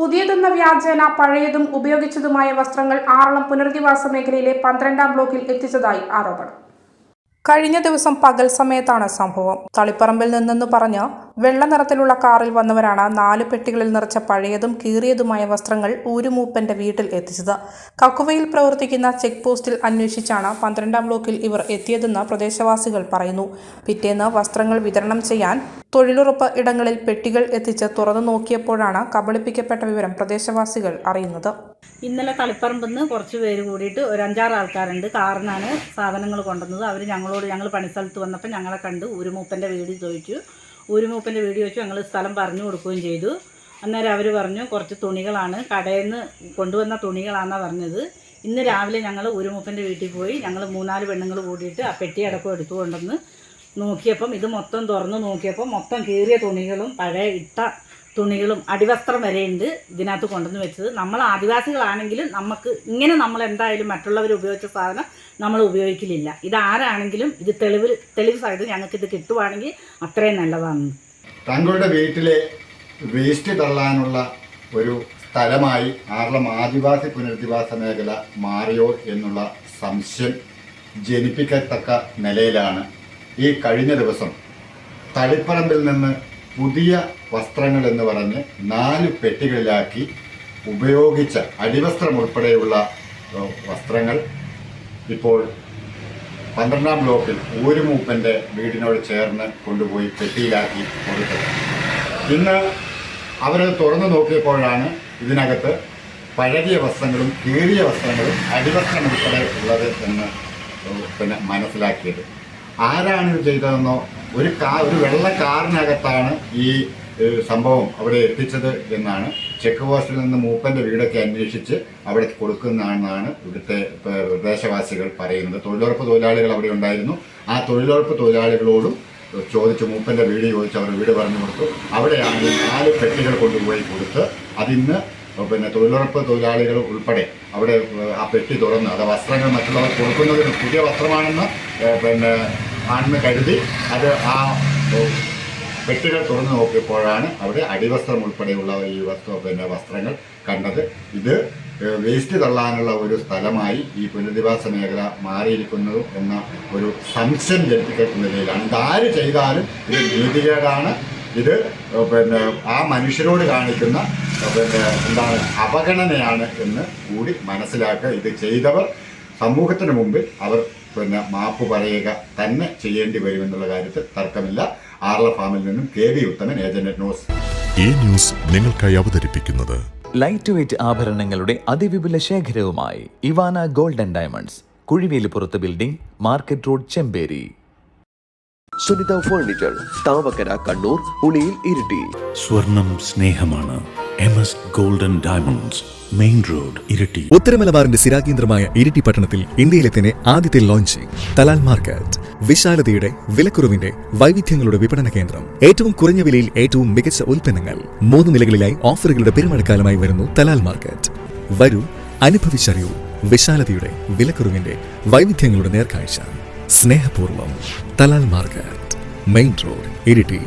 പുതിയതെന്ന വ്യാജേന പഴയതും ഉപയോഗിച്ചതുമായ വസ്ത്രങ്ങൾ ആറളം പുനരധിവാസ മേഖലയിലെ പന്ത്രണ്ടാം ബ്ലോക്കിൽ എത്തിച്ചതായി ആരോപണം. കഴിഞ്ഞ ദിവസം പകൽ സമയത്താണ് സംഭവം. തളിപ്പറമ്പിൽ നിന്നെന്ന് പറഞ്ഞ് വെള്ള നിറത്തിലുള്ള കാറിൽ വന്നവരാണ് നാല് പെട്ടികളിൽ നിറച്ച പഴയതും കീറിയതുമായ വസ്ത്രങ്ങൾ ഊരുമൂപ്പന്റെ വീട്ടിൽ എത്തിച്ചത്. കക്കുവയിൽ പ്രവർത്തിക്കുന്ന ചെക്ക് പോസ്റ്റിൽ അന്വേഷിച്ചാണ് പന്ത്രണ്ടാം ബ്ലോക്കിൽ ഇവർ എത്തിയതെന്ന് പ്രദേശവാസികൾ പറയുന്നു. പിറ്റേന്ന് വസ്ത്രങ്ങൾ വിതരണം ചെയ്യാൻ തൊഴിലുറപ്പ് ഇടങ്ങളിൽ പെട്ടികൾ എത്തിച്ച് തുറന്നു നോക്കിയപ്പോഴാണ് കബളിപ്പിക്കപ്പെട്ട വിവരം പ്രദേശവാസികൾ അറിയുന്നത്. ഇന്നലെ തളിപ്പറമ്പെന്ന് കുറച്ച് പേര് കൂടിയിട്ട് ഒരു അഞ്ചാറ് ആൾക്കാരുണ്ട്. കാറിനാണ് സാധനങ്ങൾ കൊണ്ടുവന്നത്. അവർ ഞങ്ങളോട് ഞങ്ങൾ പണിസ്ഥലത്ത് വന്നപ്പോൾ ഞങ്ങളെ കണ്ട് ഊരുമൂപ്പന്റെ വീട് ചോദിച്ചു. ഊരുമൂപ്പന്റെ വീട് വെച്ചു ഞങ്ങൾ സ്ഥലം പറഞ്ഞു കൊടുക്കുകയും ചെയ്തു. അന്നേരം അവർ പറഞ്ഞു കുറച്ച് തുണികളാണ്. കടയിൽ നിന്ന് കൊണ്ടുവന്ന തുണികളാണെന്നാണ് പറഞ്ഞത്. ഇന്ന് രാവിലെ ഞങ്ങൾ ഊരുമൂപ്പന്റെ വീട്ടിൽ പോയി ഞങ്ങൾ മൂന്നാൽ പെണ്ണുങ്ങൾ കൂടിയിട്ട് ആ പെട്ടി അടക്കം എടുത്തു കൊണ്ടുവന്ന് നോക്കിയപ്പം ഇത് മൊത്തം തുറന്ന് നോക്കിയപ്പം മൊത്തം കീറിയ തുണികളും പഴയ ഇട്ട തുണികളും അടിവസ്ത്രം വരെയുണ്ട് ഇതിനകത്ത് കൊണ്ടുവന്ന് വെച്ചത്. നമ്മൾ ആദിവാസികളാണെങ്കിലും നമുക്ക് ഇങ്ങനെ നമ്മൾ എന്തായാലും മറ്റുള്ളവർ ഉപയോഗിച്ച സാധനം നമ്മൾ ഉപയോഗിക്കലില്ല. ഇതാരാണെങ്കിലും ഇത് തെളിവ് തെളിവ് സഹിതം ഞങ്ങൾക്ക് ഇത് കിട്ടുവാണെങ്കിൽ അത്രയും നല്ലതാണ്. തങ്ങളുടെ വീട്ടിലെ വേസ്റ്റ് തള്ളാനുള്ള ഒരു സ്ഥലമായി ആറളം ആദിവാസി പുനരധിവാസ മേഖല മാറിയോ എന്നുള്ള സംശയം ജനിപ്പിക്കത്തക്ക നിലയിലാണ്. ഈ കഴിഞ്ഞ ദിവസം തളിപ്പറമ്പിൽ നിന്ന് പുതിയ വസ്ത്രങ്ങൾ എന്ന് പറഞ്ഞ് നാല് പെട്ടികളിലാക്കി ഉപയോഗിച്ച അടിവസ്ത്രം ഉൾപ്പെടെയുള്ള വസ്ത്രങ്ങൾ ഇപ്പോൾ പന്ത്രണ്ടാം ബ്ലോക്കിൽ ഒരു മൂപ്പന്റെ വീടിനോട് ചേർന്ന് കൊണ്ടുപോയി പെട്ടിയിലാക്കി കൊടുത്തത്. ഇന്ന് അവരത് തുറന്നു നോക്കിയപ്പോഴാണ് ഇതിനകത്ത് പഴകിയ വസ്ത്രങ്ങളും കീറിയ വസ്ത്രങ്ങളും അടിവസ്ത്രം ഉൾപ്പെടെ ഉള്ളത് എന്ന് പിന്നെ മനസ്സിലാക്കിയത്. ആരാണ് ഇത് ചെയ്തതെന്നോ ഒരു കാ ഒരു വെള്ള കാറിനകത്താണ് ഈ സംഭവം അവിടെ എത്തിച്ചത് എന്നാണ്. ചെക്ക് പോസ്റ്റിൽ നിന്ന് മൂപ്പന്റെ വീടൊക്കെ അന്വേഷിച്ച് അവിടെ കൊടുക്കുന്നതാണെന്നാണ് ഇവിടുത്തെ പ്രദേശവാസികൾ പറയുന്നത്. തൊഴിലുറപ്പ് തൊഴിലാളികൾ അവിടെ ഉണ്ടായിരുന്നു. ആ തൊഴിലുറപ്പ് തൊഴിലാളികളോടും ചോദിച്ചു മൂപ്പന്റെ വീട് ചോദിച്ച് അവർ വീട് പറഞ്ഞു കൊടുത്തു. അവിടെയാണ് നാല് പെട്ടികൾ കൊണ്ടുപോയി കൊടുത്ത് അതിന്ന് പിന്നെ തൊഴിലുറപ്പ് തൊഴിലാളികൾ ഉൾപ്പെടെ അവിടെ ആ പെട്ടി തുറന്ന് അത് വസ്ത്രങ്ങൾ മറ്റുള്ളവർ കൊടുക്കുന്നതിന് പുതിയ വസ്ത്രമാണെന്ന് പിന്നെ ആണെന്ന് കരുതി അത് ആ വെട്ടുകൾ തുറന്നു നോക്കിയപ്പോഴാണ് അവിടെ അടിവസ്ത്രം ഉൾപ്പെടെയുള്ള ഈ വസ്തു പിന്നെ വസ്ത്രങ്ങൾ കണ്ടത്. ഇത് വേസ്റ്റ് തള്ളാനുള്ള ഒരു സ്ഥലമായി ഈ പുനരധിവാസ മേഖല മാറിയിരിക്കുന്നു എന്ന ഒരു സംശയം ജനിപ്പിക്കുന്ന നിലയിലാണ്. ഇതാര് ചെയ്താലും ഇത് നീതികേടാണ്. ഇത് പിന്നെ ആ മനുഷ്യരോട് കാണിക്കുന്ന പിന്നെ എന്താണ് അവഗണനയാണ് എന്ന് കൂടി മനസ്സിലാക്കുക. ഇത് ചെയ്തവർ സമൂഹത്തിന് മുമ്പിൽ അവർ പിന്നെ മാപ്പ് പറയുക തന്നെ ചെയ്യേണ്ടി വരുമെന്നുള്ള കാര്യത്തിൽ തർക്കമില്ല. ആർല ഫാമിൽ നിന്നും K V Uthaman agent news. ഈ ന്യൂസ് നിങ്ങൾക്കായി അവതരിപ്പിക്കുന്നത് ലൈറ്റ് വെയ്റ്റ് ആഭരണങ്ങളുടെ അതിവിപുല ശേഖരവുമായി Ivana golden diamonds കുഴിവേലിപ്പുറത്ത് building market road Chemperi. Sunitha furniture Thavakkara Kannur Uliyil Iritty. സ്വർണം സ്നേഹമാണ്. ഗോൾഡൻ ഡയമണ്ട്സ് മെയിൻ റോഡ് ഇരട്ടി ഉത്തരമലബാറിന്റെ സ്ഥിരാകേന്ദ്രമായ ഇരിട്ടി പട്ടണത്തിൽ ഇന്ത്യയിലെ തന്നെ ആദ്യത്തെ ലോഞ്ചിംഗ് തലാൽ മാർക്കറ്റ്. വിശാലതയുടെ വിലക്കുറവിന്റെ വൈവിധ്യങ്ങളുടെ വിപണന കേന്ദ്രം. ഏറ്റവും കുറഞ്ഞ വിലയിൽ ഏറ്റവും മികച്ച ഉൽപ്പന്നങ്ങൾ. മൂന്ന് നിലകളിലായി ഓഫറുകളുടെ പെരുമഴക്കാലമായി വരുന്നു തലാൽ മാർക്കറ്റ്. വരൂ അനുഭവിച്ചറിയൂ വിശാലതയുടെ വിലക്കുറവിന്റെ വൈവിധ്യങ്ങളുടെ നേർക്കാഴ്ച. സ്നേഹപൂർവം Thalal market main road Iritty